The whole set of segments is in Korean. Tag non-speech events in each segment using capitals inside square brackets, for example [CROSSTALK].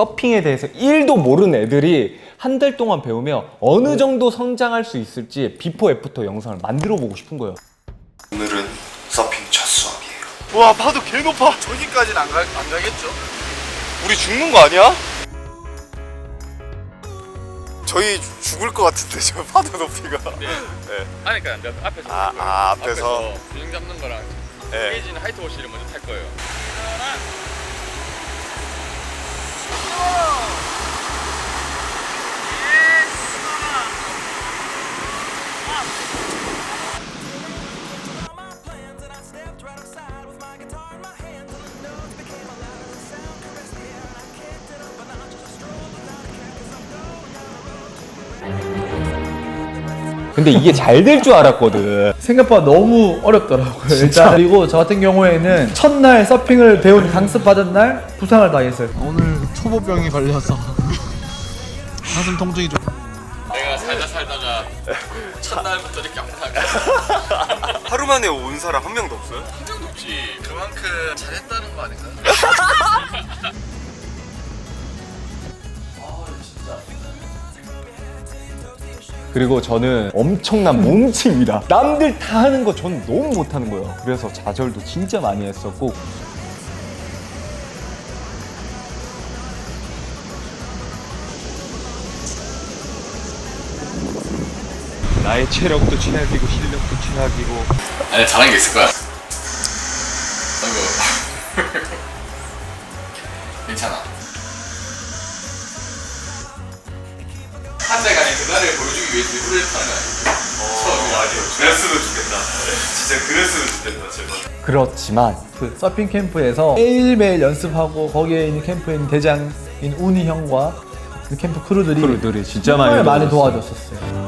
서핑에 대해서 1도 모르는 애들이 한 달 동안 배우며 어느 정도 성장할 수 있을지 비포 애프터 영상을 만들어 보고 싶은 거예요. 오늘은 서핑 첫 수업이에요. 와 파도 개 높아 저기까지는 안, 가, 안 가겠죠? 우리 죽는 거 아니야? 저희 죽- 죽을 것 같은데 저 파도 높이가 아니 그러니까 앞에서 아. 아, 앞에서. 균형 잡는 거랑 네. 페이지는 하이트 워시를 먼저 탈 거예요. 근데 이게 잘 될 줄 알았거든. 생각보다 너무 어렵더라고요. 일단 그리고 저 같은 경우에는 첫날 서핑을 배운 강습 받은 날 부상을 당했어요. 오늘 초보병이 걸려서 [LAUGHS] 가슴 통증이 좀 내가 살다 살다가 첫날부터 이렇게 아프다. [LAUGHS] 하루 만에 온 사람 한 명도 없어요? 한명도 없지. 그만큼 잘했다는 거 아닌가? [LAUGHS] 그리고 저는 엄청난 몸치입니다. 남들 다 하는 거 저는 너무 못하는 거예요. 그래서 좌절도 진짜 많이 했었고 나의 체력도 최악이고 실력도 최악이고 아니 잘한 게 있을 거야. 아이고. [LAUGHS] 괜찮아. 한 달간의 그날을 보여주기 위해서 일부러 타는 거 아니야? 어 아니요 그랬으면 좋겠다 진짜 그랬으면 좋겠다 제발 그렇지만 그 서핑 캠프에서 매일매일 연습하고 거기에 있는 캠프에 있는 대장인 운이 형과 그 캠프 크루들이 크루들이 진짜 정말 많이 많이. 도와줬었어요.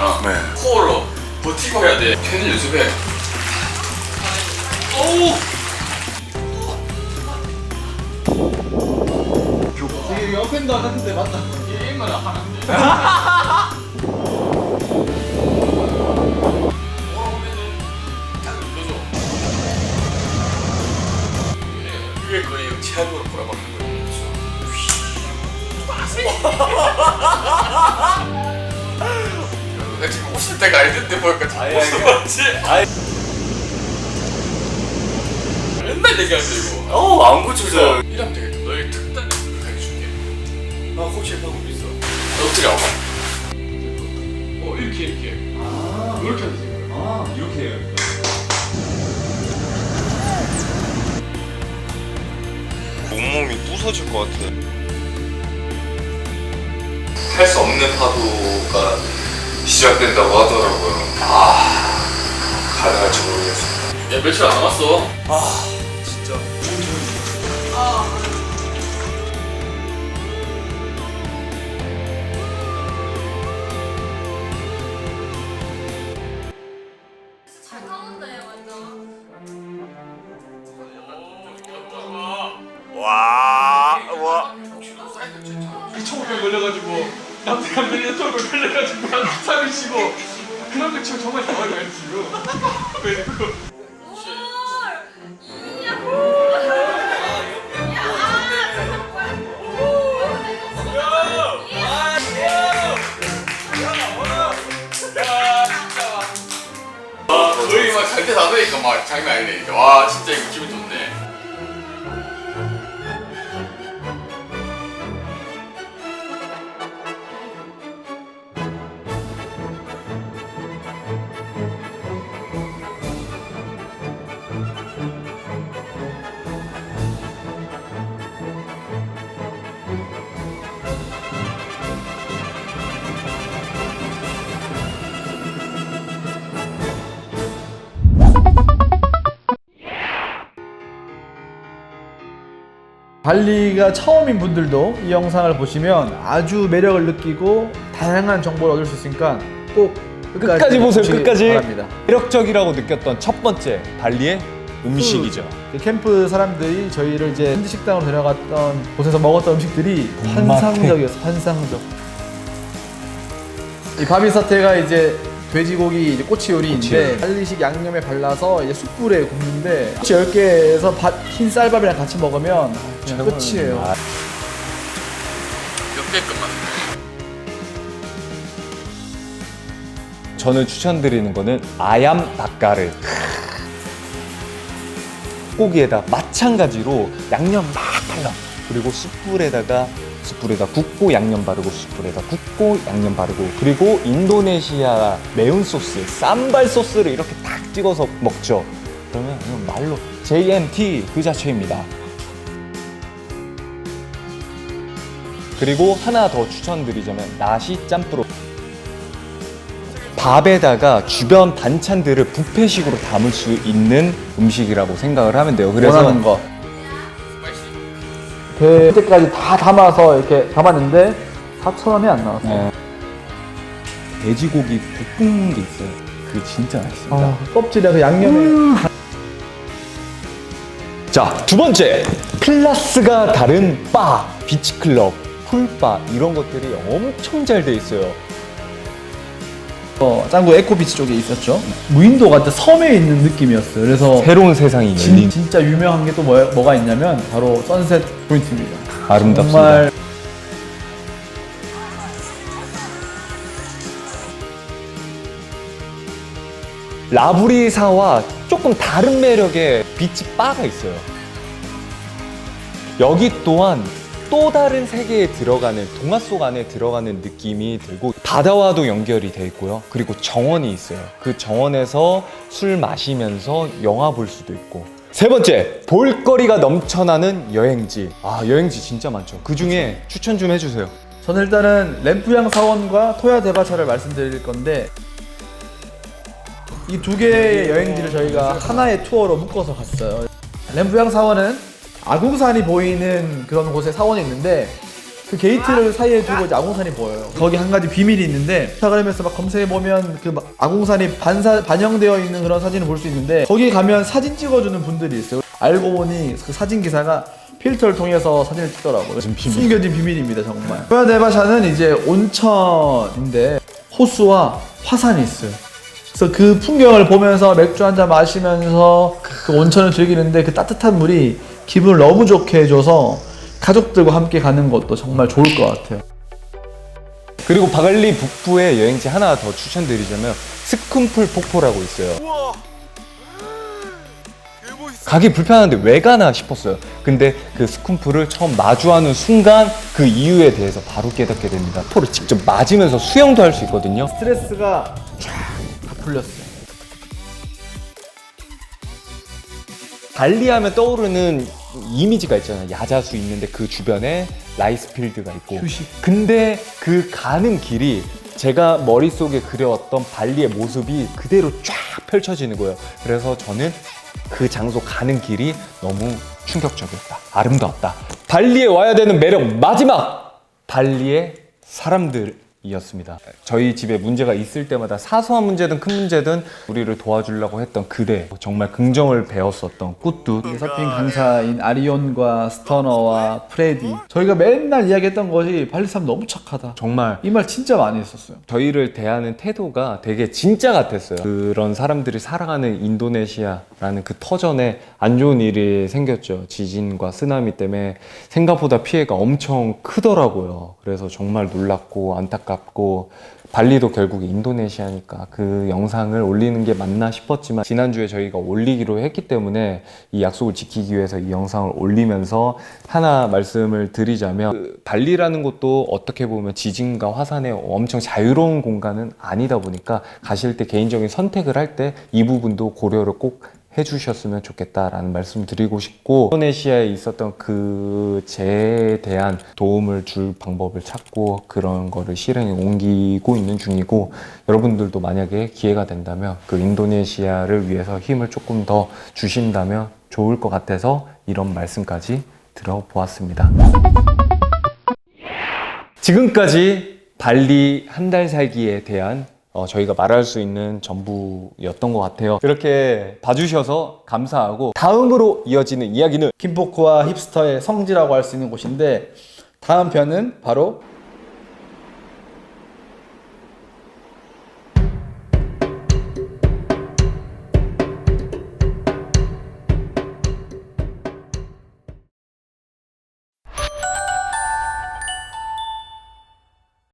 움직이잖아. 네. 코어로 버티고 해야 돼. 괜히 연습해. 오! 되게 옆엔도 안 하는데 하면 안 돼. 위에 체하고 돌아가는 거예요. [LAUGHS] 웃을 때가 아닌데 보니까 다 웃어 맞지? 맨날 얘기하는데 이거. 어 안 고쳐져 이러면 되겠다 너의 특단의 걸 가르쳐줄게. 나 코치 방법 있어? 너 어떻게 알아? 어 이렇게 이렇게. 아 이렇게 하면 돼 아, 이렇게 해요. 온몸이 부서질 것 같아. 할 수 없는 파도가 시작된다고 하더라고요. 아 가능할지 모르겠습니다. 야 며칠 안 남았어. 진짜. 잘 타는데 완전. 와와. 이 초보병 걸려가지고 남자가 밀려 털고 걸려가지고 살을 치고 그런 거 지금 정말 많이 지금 아 거의 막 장난 아니네. 와 진짜 이거 기분 좋네 발리가 처음인 분들도 이 영상을 보시면 아주 매력을 느끼고 다양한 정보를 얻을 수 있으니까 꼭 끝까지, 끝까지 보세요. 끝까지. 바랍니다. 매력적이라고 느꼈던 첫 번째 발리의 음식이죠. 그 캠프 사람들이 저희를 이제 현지 식당으로 데려갔던 곳에서 먹었던 음식들이. 환상적이었어, 환상적. 이 바비 사태가 이제 돼지고기 이제 꼬치 요리인데 발리식 양념에 발라서 이제 숯불에 굽는데 꼬치 10개에서 밥, 흰 쌀밥이랑 같이 먹으면 그냥 끝이에요. 몇 개급만. 저는 추천드리는 거는 아얌 닭가를 고기에다 마찬가지로 양념 막 발라 그리고 숯불에다가 숯불에다 굽고 양념 바르고 숯불에다 굽고 양념 바르고 그리고 인도네시아 매운 소스 쌈발 소스를 이렇게 딱 찍어서 먹죠 그러면 이건 말로 JMT 그 자체입니다 그리고 하나 더 추천드리자면 나시 짬뿌로 밥에다가 주변 반찬들을 뷔페식으로 담을 수 있는 음식이라고 생각을 하면 돼요. 그래서 원하는 거. 배 때까지 다 담아서 이렇게 담았는데 4,000원이 안 나왔어 요. 네. 돼지고기 볶은 게 있어요. 그게 진짜 맛있습니다. 아, 껍질에 그 양념에 자, 두 번째. 클라스가 다른 바, 비치클럽, 풀바 이런 것들이 엄청 잘 돼 있어요. 어, 짱구 에코비치 쪽에 있었죠. 무인도 같은 섬에 있는 느낌이었어요. 그래서 새로운 세상이 진, 열린 진짜 유명한 게 또 뭐 가 있냐면 바로 선셋 포인트입니다. 아름답습니다. 정말 라브리사와 조금 다른 매력의 비치 바가 있어요. 여기 또한 또 다른 세계에 들어가는 동화 속 안에 들어가는 느낌이 들고 바다와도 연결이 돼 있고요. 그리고 정원이 있어요. 그 정원에서 술 마시면서 영화 볼 수도 있고. 세 번째, 볼거리가 넘쳐나는 여행지. 아, 여행지 진짜 많죠. 그 중에 추천 좀 해주세요. 저는 일단은 램프양 사원과 토야 대바차를 말씀드릴 건데 이 두 개의 여행지를 저희가 하나의 투어로 묶어서 갔어요. 램프양 사원은 아궁산이 보이는 그런 곳에 사원이 있는데 그 게이트를 사이에 두고 이제 아궁산이 보여요. 거기 한 가지 비밀이 있는데 인스타그램에서 막 검색해 보면 그 막 아궁산이 반사 반영되어 있는 그런 사진을 볼 수 있는데 거기 가면 사진 찍어주는 분들이 있어요. 알고 보니 그 사진 기사가 필터를 통해서 사진을 찍더라고요. 숨겨진 비밀입니다 정말. 토야데바샤는 이제 온천인데 호수와 화산이 있어요. 그래서 그 풍경을 보면서 맥주 한 잔 마시면서 그 온천을 즐기는데 그 따뜻한 물이 기분을 너무 좋게 해줘서 가족들과 함께 가는 것도 정말 좋을 것 같아요. 그리고 바갈리 북부의 여행지 하나 더 추천드리자면 스쿤풀 폭포라고 있어요. 가기 불편한데 왜 가나 싶었어요. 근데 그 스쿤풀을 처음 마주하는 순간 그 이유에 대해서 바로 깨닫게 됩니다. 포를 직접 맞으면서 수영도 할 수 있거든요. 스트레스가 쫙다 풀렸어요. 발리하면 떠오르는 이미지가 있잖아요. 야자수 있는데 그 주변에 라이스필드가 있고. 휴식. 근데 그 가는 길이 제가 머릿속에 그려왔던 발리의 모습이 그대로 쫙 펼쳐지는 거예요. 그래서 저는 그 장소 가는 길이 너무 충격적이었다. 아름다웠다. 발리에 와야 되는 매력 마지막! 발리의 사람들 이었습니다. 저희 집에 문제가 있을 때마다 사소한 문제든 큰 문제든 우리를 도와주려고 했던 그대 정말 긍정을 배웠었던 꾸뚜 서핑 강사인 아리온과 스터너와 프레디 저희가 맨날 이야기했던 것이 발리 사람 너무 착하다. 정말 이 말 진짜 많이 했었어요. 저희를 대하는 태도가 되게 진짜 같았어요. 그런 사람들이 살아가는 인도네시아라는 그 터전에 안 좋은 일이 생겼죠. 지진과 쓰나미 때문에 생각보다 피해가 엄청 크더라고요. 그래서 정말 놀랐고 안타깝고 발리도 결국에 인도네시아니까 그 영상을 올리는 게 맞나 싶었지만 지난주에 저희가 올리기로 했기 때문에 이 약속을 지키기 위해서 이 영상을 올리면서 하나 말씀을 드리자면 그 발리라는 곳도 어떻게 보면 지진과 화산의 엄청 자유로운 공간은 아니다 보니까 가실 때 개인적인 선택을 할 때 이 부분도 고려를 꼭 해주셨으면 좋겠다라는 말씀 드리고 싶고 인도네시아에 있었던 그 재해에 대한 도움을 줄 방법을 찾고 그런 거를 실행에 옮기고 있는 중이고 여러분들도 만약에 기회가 된다면 그 인도네시아를 위해서 힘을 조금 더 주신다면 좋을 것 같아서 이런 말씀까지 들어보았습니다. 지금까지 발리 한 달 살기에 대한 어, 저희가 말할 수 있는 전부였던 것 같아요. 이렇게 봐주셔서 감사하고 다음으로 이어지는 이야기는 김포크와 힙스터의 성지라고 할 수 있는 곳인데 다음 편은 바로